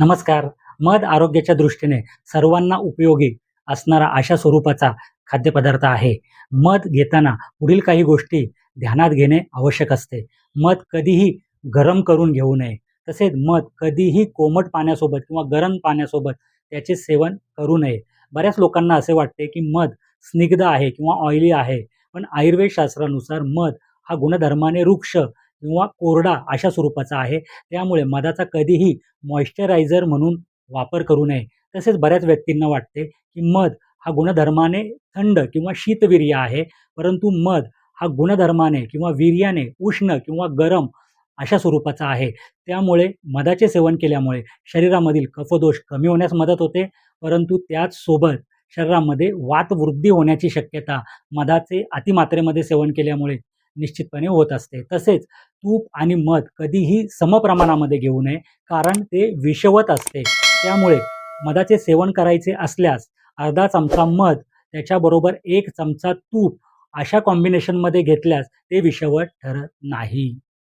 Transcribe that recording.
नमस्कार. मध आरोग्याच्या दृष्टीने सर्वांना उपयोगी असणारा अशा स्वरूपाचा खाद्यपदार्थ आहे. मध घेताना पुढील काही गोष्टी ध्यानात घेणे आवश्यक असते. मध कधीही गरम करून घेऊ नये. तसेच मध कधीही कोमट पाण्यासोबत किंवा गरम पाण्यासोबत त्याचे सेवन करू नये. बऱ्याच लोकांना असे वाटते की मध स्निग्ध आहे किंवा ऑइली आहे. पण आयुर्वेद शास्त्रानुसार मध हा गुणधर्माने वृक्ष किंवा कोरडा अशा स्वरूपाचा आहे. त्यामुळे मधाचा कधीही मॉइश्चरायझर म्हणून वापर करू नये. तसेच बऱ्याच व्यक्तींना वाटते की मध हा गुणधर्माने थंड किंवा शीतवीर्य आहे. परंतु मध हा गुणधर्माने किंवा वीर्याने उष्ण किंवा गरम अशा स्वरूपाचा आहे. त्यामुळे मधाचे सेवन केल्यामुळे शरीरामधील कफदोष कमी होण्यास मदत होते. परंतु त्याचसोबत शरीरामध्ये वातवृद्धी होण्याची शक्यता मधाचे अतिमात्रेमध्ये सेवन केल्यामुळे निश्चितपणे होत असते. तसेच तूप आणि मध कधीही समप्रमाणामध्ये घेऊ नये कारण ते विषवत असते. त्यामुळे मधाचे सेवन करायचे असल्यास अर्धा चमचा मध त्याच्याबरोबर एक चमचा तूप अशा कॉम्बिनेशनमध्ये घेतल्यास ते विषवत ठरत नाही.